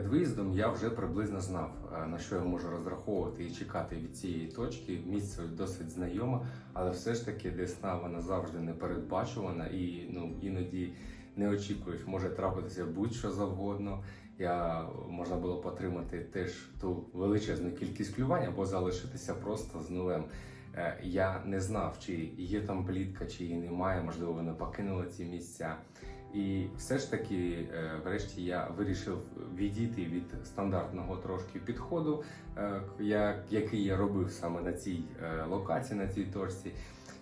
Перед виїздом я вже приблизно знав, е, на що я можу розраховувати і чекати від цієї точки. Місце досить знайоме, але все ж таки Десна вона завжди непередбачувана і ну іноді не очікуєш, може трапитися будь-що завгодно. Я можна було б отримати теж ту величезну кількість клювань або залишитися просто з нулем. Е, Я не знав, чи є там плітка, чи її немає. Можливо, вони покинули ці місця. І все ж таки, е, врешті, я вирішив відійти від стандартного трошки підходу, е, я- який я робив саме на цій е, локації, на цій точці,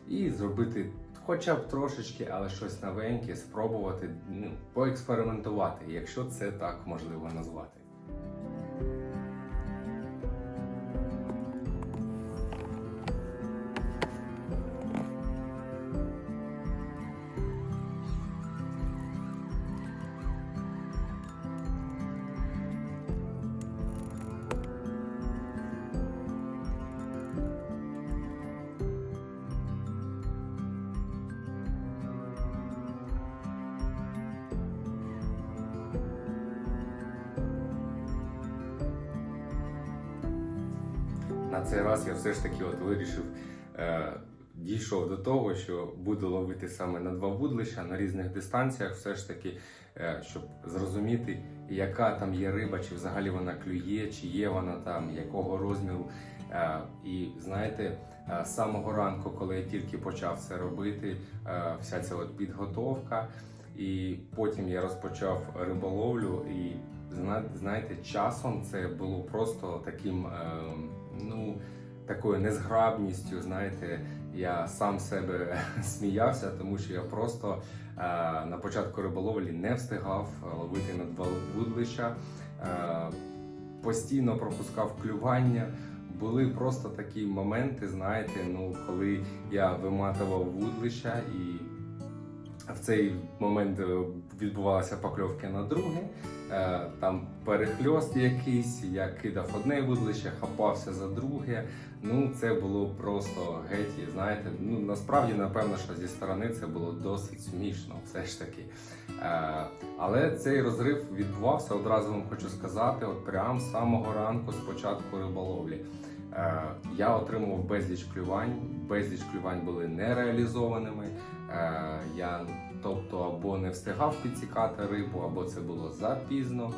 і зробити хоча б трошечки, але щось новеньке, спробувати ну, поекспериментувати, якщо це так можливо назвати. Цей раз я все ж таки от вирішив, е, дійшов до того, що буду ловити саме на два вудлища на різних дистанціях, все ж таки, е, щоб зрозуміти, яка там є риба, чи взагалі вона клює, чи є вона там, якого розміру. Е, і знаєте, з самого ранку, коли я тільки почав це робити, вся ця от підготовка, і потім я розпочав риболовлю і знаєте, часом це було просто таким, е, ну, такою незграбністю. Знаєте, я сам себе сміявся, тому що я просто е, на початку риболовлі не встигав ловити на два вудлища, е, постійно пропускав клювання. Були просто такі моменти, знаєте, ну коли я виматував вудлища і в цей момент е, відбувалася покльовка на друге, е, там перехльост якийсь, я кидав одне вудлище, хапався за друге. Ну це було просто геть, знаєте. Ну насправді, напевно, що зі сторони це було досить смішно, все ж таки. Е, Але цей розрив відбувався одразу вам хочу сказати, от прям з самого ранку, з початку риболовлі. Е, Я отримував безліч клювань, безліч клювань були нереалізованими. Е, Я тобто або не встигав підсікати рибу, або це було запізно.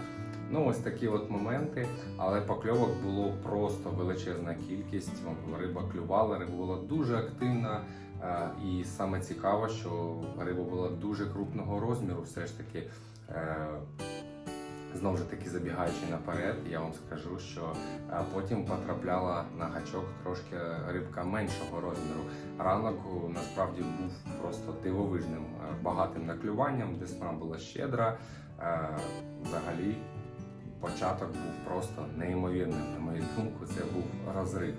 Ну, ось такі от моменти, але покльовок було просто величезна кількість. Риба клювала, риба була дуже активна. Е, І саме цікаво, що риба була дуже крупного розміру. Все ж таки, е, знову ж таки, забігаючи наперед, я вам скажу, що е, потім потрапляла на гачок трошки рибка меншого розміру. Ранок е, насправді був просто дивовижним, е, багатим наклюванням, десна була щедра. Взагалі, початок був просто неймовірним. На мою думку, це був розрив.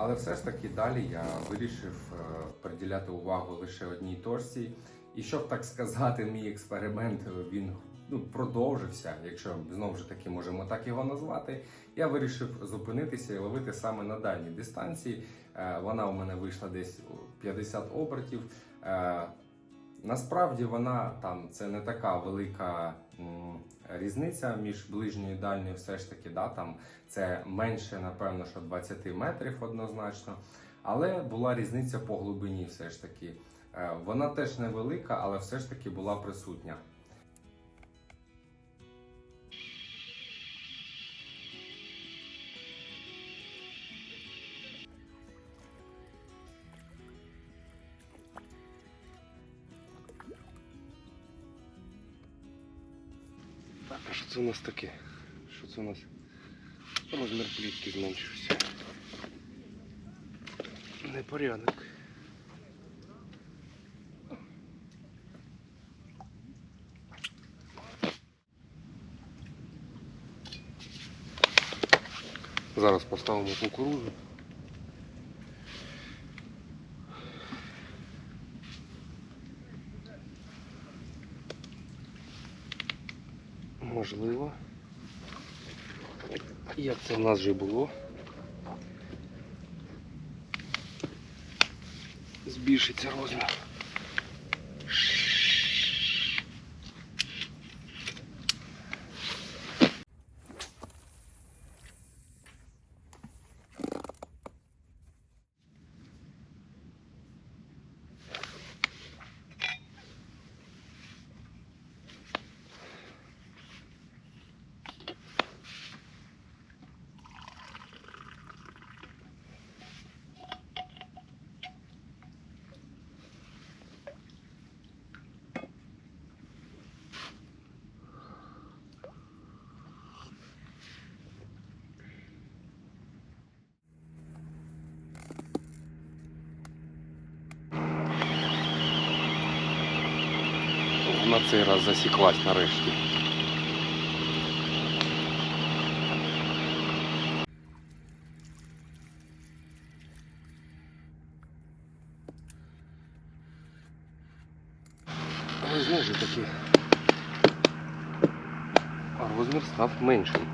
Але все ж таки далі я вирішив е, приділяти увагу лише одній торсі. І щоб так сказати, мій експеримент е, він ну, продовжився, якщо знову ж таки можемо так його назвати. Я вирішив зупинитися і ловити саме на дальній дистанції. Е, Вона у мене вийшла десь у 50 обертів. Насправді вона там це не така велика м, різниця між ближньою і дальньою, все ж таки, да, там це менше, напевно, що 20 метрів однозначно. Але була різниця по глибині, все ж таки. Е, Вона теж невелика, але все ж таки була присутня. Нас таке? Що це у нас? Розмір плітки зменшився. Непорядок. Зараз поставимо кукурудзу. Можливо. Як це в нас вже було. Збільшиться розмір. На цей раз засіклась нарешті. Знову ж таки розмір став меншим.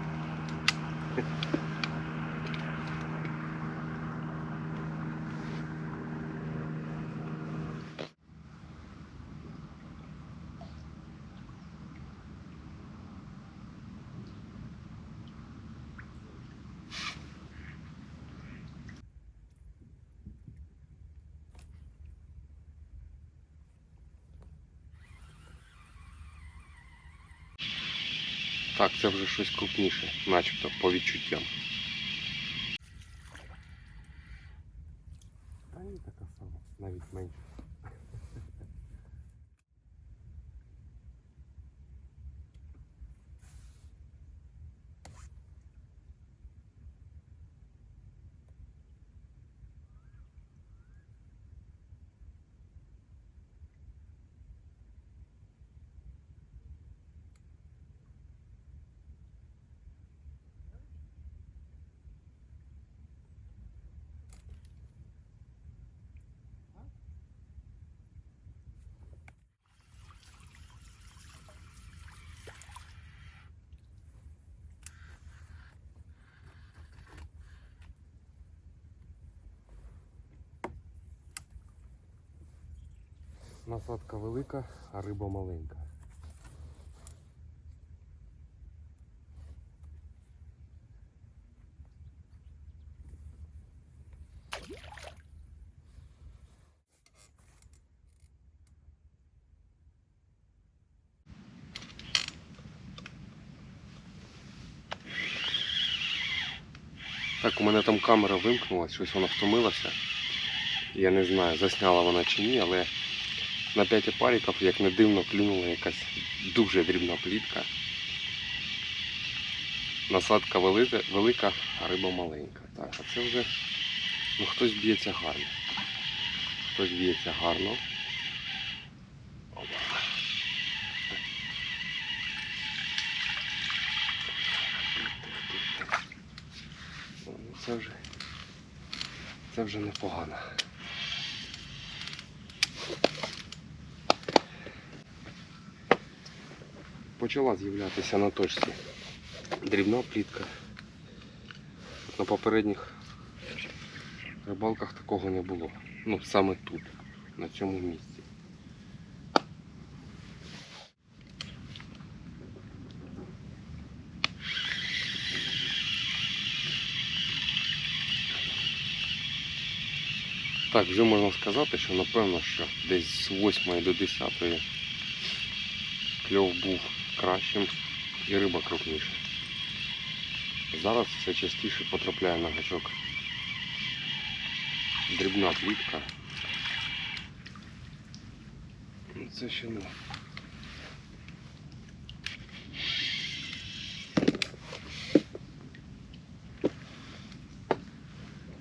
Так, це вже щось крупніше, начебто по відчуттям. Та ні, така сама, навіть менше. Насадка велика, а риба маленька. Так, у мене там камера вимкнулась, щось вона втомилася. Я не знаю, засняла вона чи ні, але на 5 опариків, як не дивно, клюнула якась дуже дрібна плітка. Насадка велика, а риба маленька. Так, а це вже ну, хтось б'ється гарно. Хтось б'ється гарно. Опа. Ну, Це вже, це вже непогано. Почала з'являтися на точці дрібна плітка. На попередніх рибалках такого не було. Ну, саме тут, на цьому місці. Так, вже можна сказати, що напевно, що десь з 8 до 10 кльов був кращим і риба крупніша. Зараз все частіше потрапляє на гачок дрібна плітка. Ну, це ще не.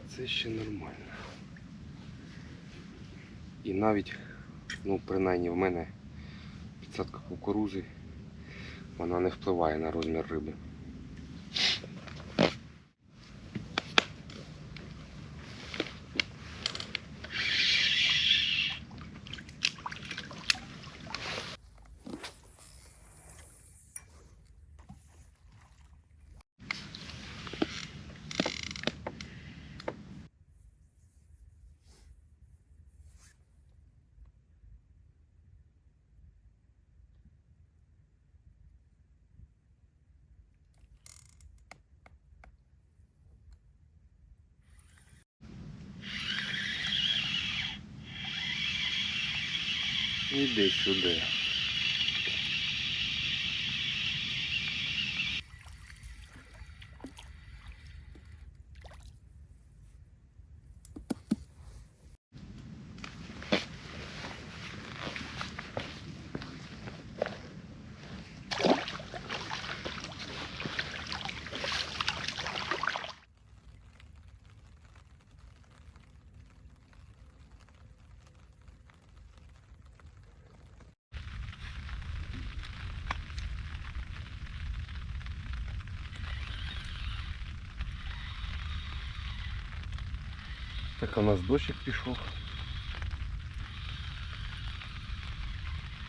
Це ще нормально. І навіть, ну принаймні в мене підсадка кукурузи вона не впливає на розмір риби. Іди сюди. Так у нас дощик пішов.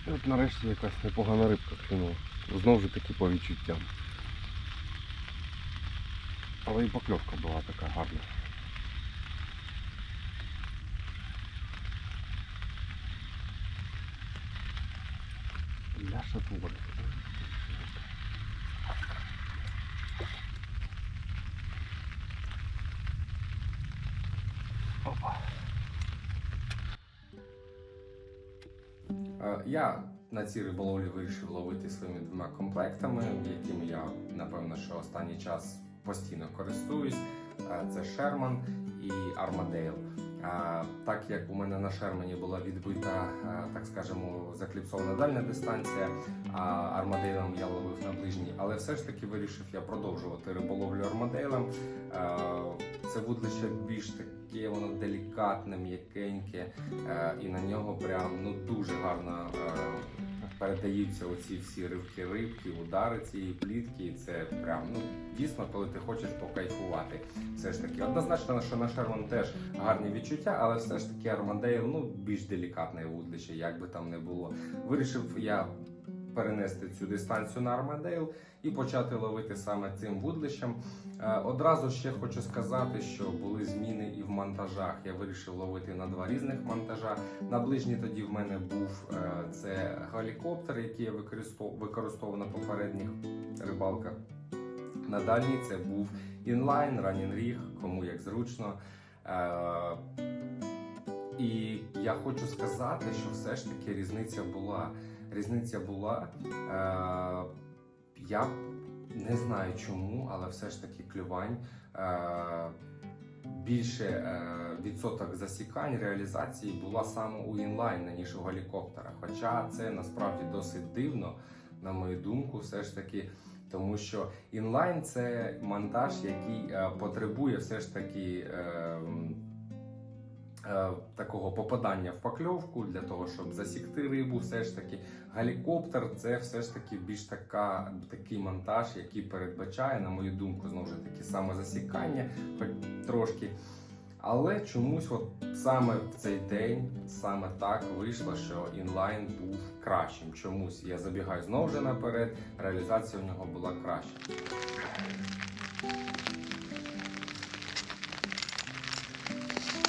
І от нарешті якась непогана рибка клюнула. Знову ж таки по відчуттям. Але і покльовка була така гарна. Ляша твори. Цій риболовлі вирішив ловити своїми двома комплектами, якими я напевно, що останній час постійно користуюсь. Е, Це Sherman і. Е, Так як у мене на Шермані була відбита, е, так скажемо, закліпсована дальня дистанція, а армадейлом я ловив на ближній, але все ж таки вирішив я продовжувати риболовлю армадейлом. Е, Це вудлище більш таке, воно делікатне, м'якеньке, і на нього прям ну дуже гарно е, передаються оці всі ривки рибки, удари цієї плітки. Це прям ну дійсно, коли ти хочеш покайфувати. Все ж таки, однозначно, що на Шерман теж гарні відчуття, але все ж таки Армандейл ну більш делікатне вудлище, як би там не було. Вирішив я перенести цю дистанцію на Армадейл і почати ловити саме цим вудлищем. Е, Одразу ще хочу сказати, що були зміни і в монтажах. Я вирішив ловити на два різних монтажа. На ближній тоді в мене був е, це гелікоптер, який я використовував на попередніх рибалках. На дальній це був інлайн, ранін ріг, кому як зручно. Е, І я хочу сказати, що все ж таки різниця була. Різниця була. Е, Я не знаю чому, але все ж таки клювань. Е, Більше е, відсоток засікань реалізації була саме у інлайна, ніж у гелікоптера. Хоча це насправді досить дивно, на мою думку, все ж таки, тому що інлайн це монтаж, який е, потребує все ж таки. Е, Такого попадання в покльовку для того, щоб засікти рибу, все ж таки гелікоптер це все ж таки більш така, такий монтаж, який передбачає, на мою думку, знову ж таки самозасікання, хоч трошки. Але чомусь, от саме в цей день, саме так вийшло, що інлайн був кращим. Чомусь я забігаю знову ж наперед, реалізація в нього була краща.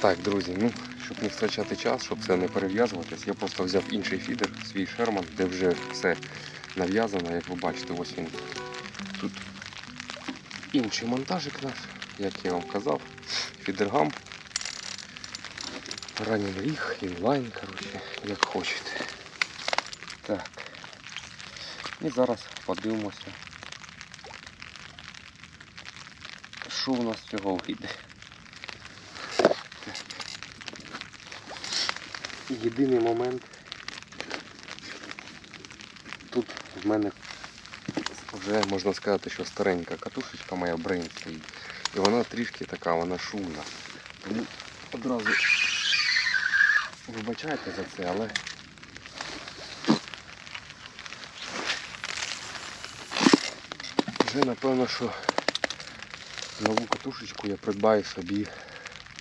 Так, друзі, ну, щоб не втрачати час, щоб це не перев'язуватись, я просто взяв інший фідер, свій Шерман, де вже все нав'язано, як ви бачите, ось він. Тут інший монтажик наш, як я вам казав, фідергам, ранній ріг, інлайн, коротше, як хочете. Так. І зараз подивимося, що у нас цього вийде. Єдиний момент. Тут в мене вже можна сказати, що старенька катушечка моя брейн стоїть. І вона трішки така, вона шумна. Тому одразу вибачайте за це, але вже напевно, що нову катушечку я придбаю собі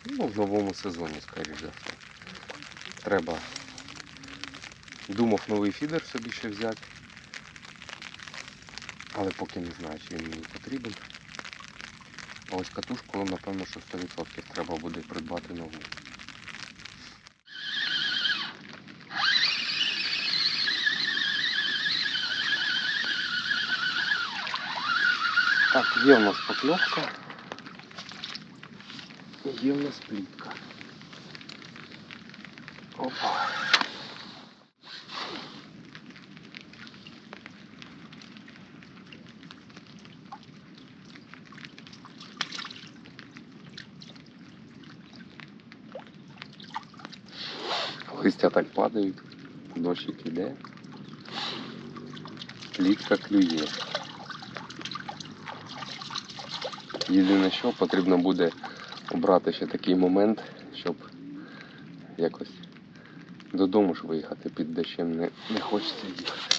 ну, в новому сезоні, за все. Треба. Думав новий фідер собі ще взяти. Але поки не знаю, чи він мені потрібен. А ось катушку, напевно, що 100% треба буде придбати нову. Так, є в нас покльовка. Є в нас плітка. Опа. Листя так падають, дощик іде. Плітка клює. Єдине, що потрібно буде обрати ще такий момент, щоб якось додому ж виїхати під дощем не, не хочеться їхати.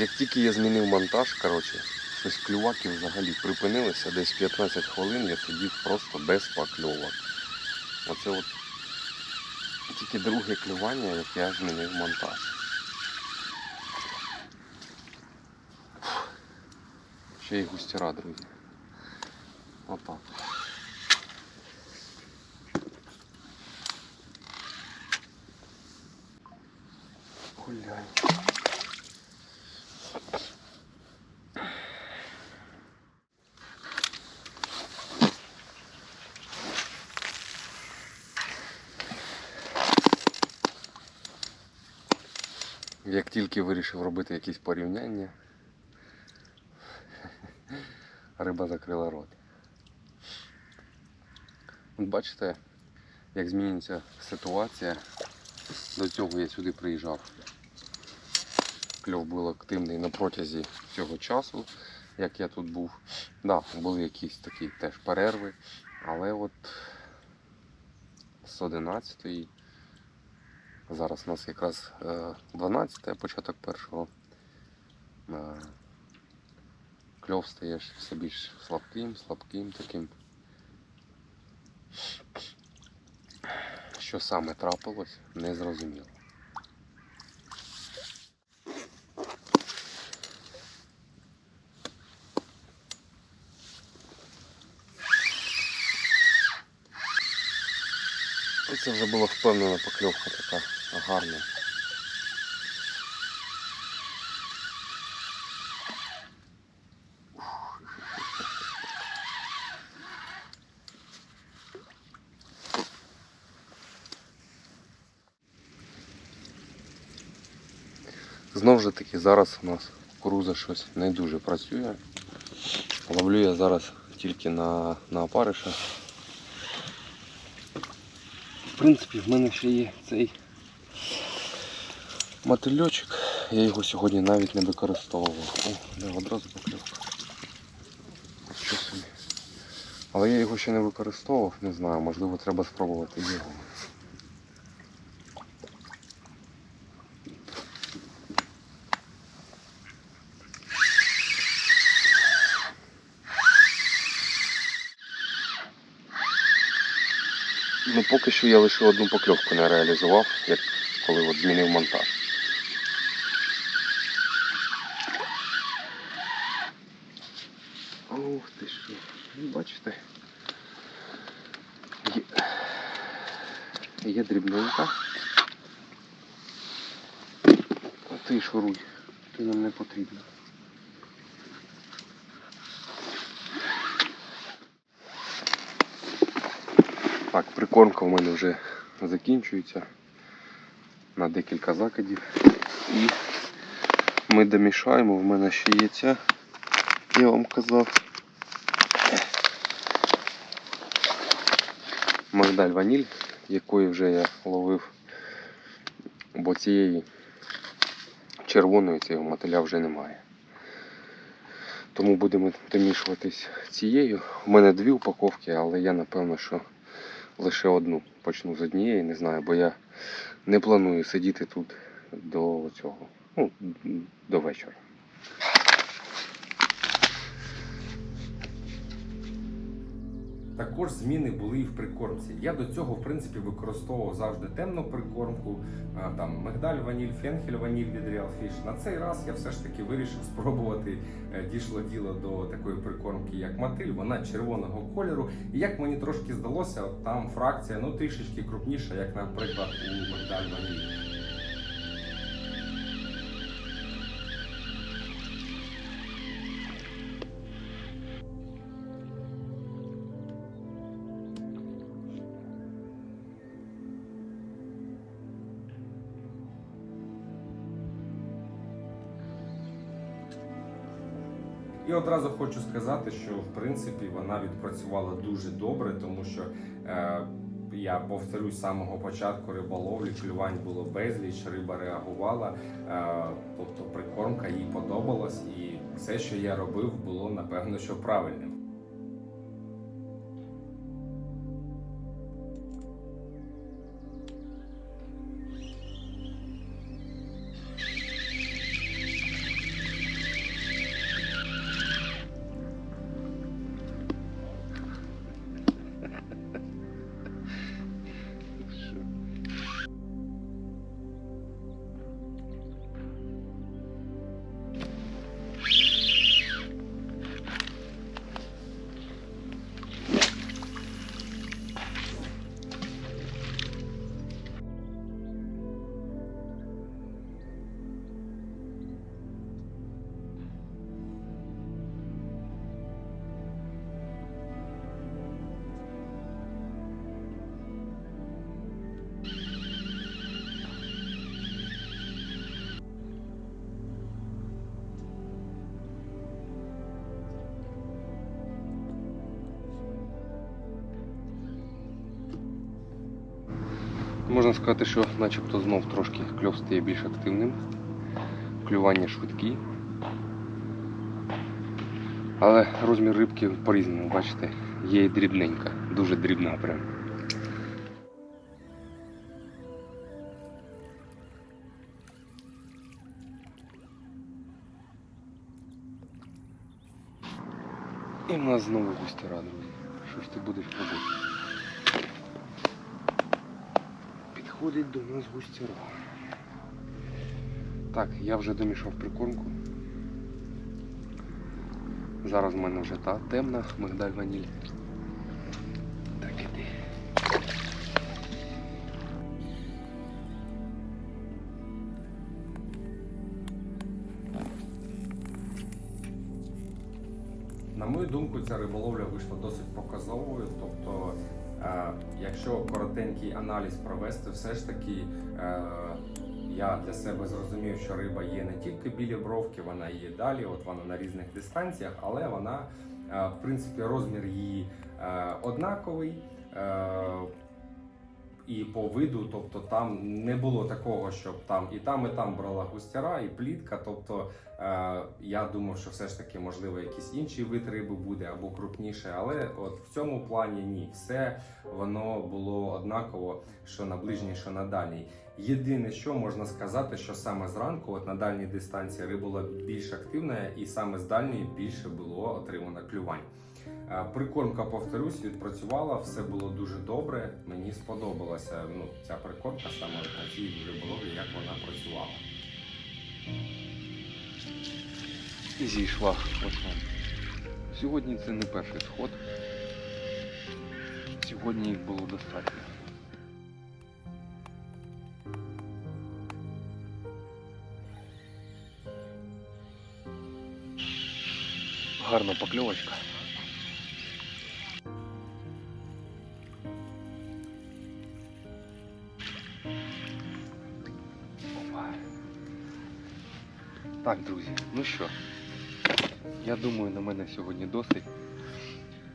Як тільки я змінив монтаж, коротше, щось клюваки взагалі припинилися, десь 15 хвилин я сидів просто без покльовок. Оце от тільки друге клювання, як я змінив монтаж. Ще й густіра, друзі. Отак. Гуляй. Як тільки вирішив робити якісь порівняння, риба закрила рот. От бачите, як змінюється ситуація. До цього я сюди приїжджав. Кльов був активний на протязі цього часу, як я тут був. Да, були якісь такі теж перерви, але от з 11 Зараз у нас якраз е, 12 початок першого. Е, Кльов стає все більш слабким, слабким таким. Що саме трапилось, не зрозуміло. Це вже була впевнена покльовка така гарна. Знову ж таки, зараз у нас кукуруза щось не дуже працює. Ловлю я зараз тільки на, на опариша. В принципі, в мене ще є цей мотильочок. Я його сьогодні навіть не використовував. О, да, одразу покльовка. Але я його ще не використовував, не знаю, можливо треба спробувати його. Ну поки що я лише одну покльовку не реалізував, як коли от змінив монтаж. Ух ти що, Ну, бачите? Є, є дрібненька. А ти шуруй, ти нам не потрібно. Так, прикормка в мене вже закінчується на декілька закидів. І ми домішаємо, в мене ще є я вам казав. Мигдаль ваніль, якої вже я ловив, бо цієї червоної цього мотиля вже немає. Тому будемо домішуватись цією. У мене дві упаковки, але я напевно, що лише одну почну з однієї, не знаю, бо я не планую сидіти тут до цього. Ну, до вечора. Також зміни були і в прикормці. Я до цього, в принципі, використовував завжди темну прикормку, там мигдаль ваніль, фенхель ваніль від Real Fish. На цей раз я все ж таки вирішив спробувати. е, Дійшло діло до такої прикормки, як мотиль. Вона червоного кольору. І як мені трошки здалося, там фракція ну трішечки крупніша, як, наприклад, у мигдаль ваніль. І одразу хочу сказати, що в принципі вона відпрацювала дуже добре, тому що е, я повторюсь з самого початку риболовлі, клювань було безліч, риба реагувала, е, тобто прикормка їй подобалась, і все, що я робив, було напевно, що правильним. Можна сказати, що начебто знов трошки кльов стає більш активним. Клювання швидкі. Але розмір рибки по-різному, бачите, є і дрібненька, дуже дрібна прям. І в нас знову густіра, друзі. Що ж ти будеш робити? Підходить до нас густіра. Так, я вже домішав прикормку. Зараз в мене вже та темна мигдаль ваніль. Так іди. На мою думку, ця риболовля вийшла досить показовою. Тобто, е, якщо коротенький аналіз провести, все ж таки е, я для себе зрозумів, що риба є не тільки біля бровки, вона є далі, от вона на різних дистанціях, але вона, е, в принципі, розмір її е, однаковий. Е, і по виду, тобто там не було такого, щоб там і там, і там брала густяра, і плітка. Тобто е, я думав, що все ж таки можливо якийсь інший вид риби буде або крупніше, але от в цьому плані ні, все воно було однаково, що на ближній, що на дальній. Єдине, що можна сказати, що саме зранку, от на дальній дистанції риба була більш активна, і саме з дальньої більше було отримано клювань. Е, Прикормка, повторюсь, відпрацювала, все було дуже добре. Мені сподобалася ну, ця прикормка саме на цій риболовлі, як вона працювала. І зійшла. Вам. Сьогодні це не перший сход. Сьогодні їх було достатньо. Гарна покльовочка. Так, друзі, ну що, я думаю, на мене сьогодні досить.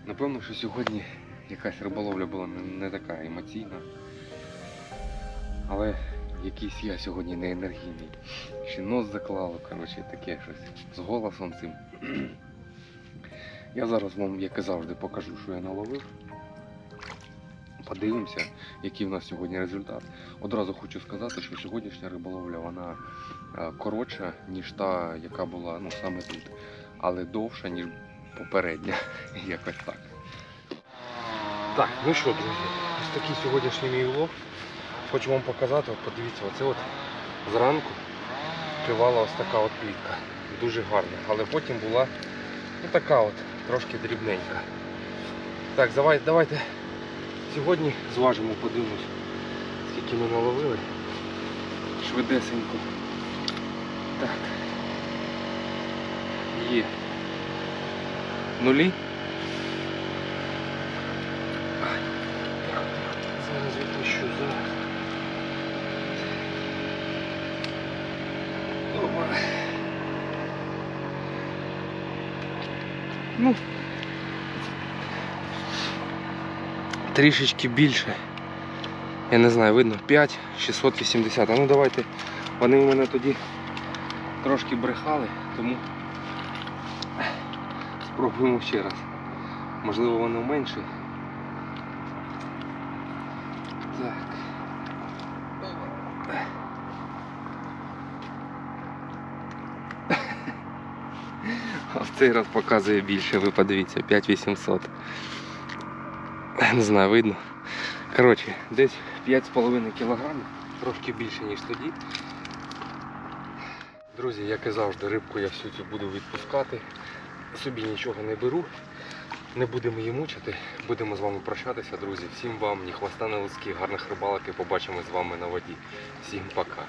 Напевно, що сьогодні якась риболовля була не, така емоційна. Але якийсь я сьогодні не енергійний. Ще нос заклало, коротше, таке щось з голосом цим. Я зараз вам, як і завжди, покажу, що я наловив. Подивимося, який в нас сьогодні результат. Одразу хочу сказати, що сьогоднішня риболовля вона е, коротша, ніж та, яка була ну, саме тут, але довша, ніж попередня. Якось так. Так, ну що, друзі, ось такий сьогоднішній мій улов. Хочу вам показати, от подивіться, оце от зранку клювала ось така от плітка. Дуже гарна. Але потім була ну, така от, трошки дрібненька. Так, давай, давайте сьогодні зважимо, подивимось, скільки ми наловили. Швидесенько. Так. Є. Нулі. Зараз відпущу, зараз. Ну. Трішечки більше. Я не знаю, видно 5 680. А ну давайте. Вони у мене тоді трошки брехали, тому спробуємо ще раз. Можливо воно менше. Так. А в цей раз показує більше, ви подивіться, 5800. Не знаю, видно. Коротше, десь 5,5 кг, трошки більше, ніж тоді. Друзі, як і завжди, рибку я всю цю буду відпускати. Собі нічого не беру. Не будемо її мучити. Будемо з вами прощатися, друзі. Всім вам ні хвоста, ні луски, гарних рибалок і побачимо з вами на воді. Всім пока.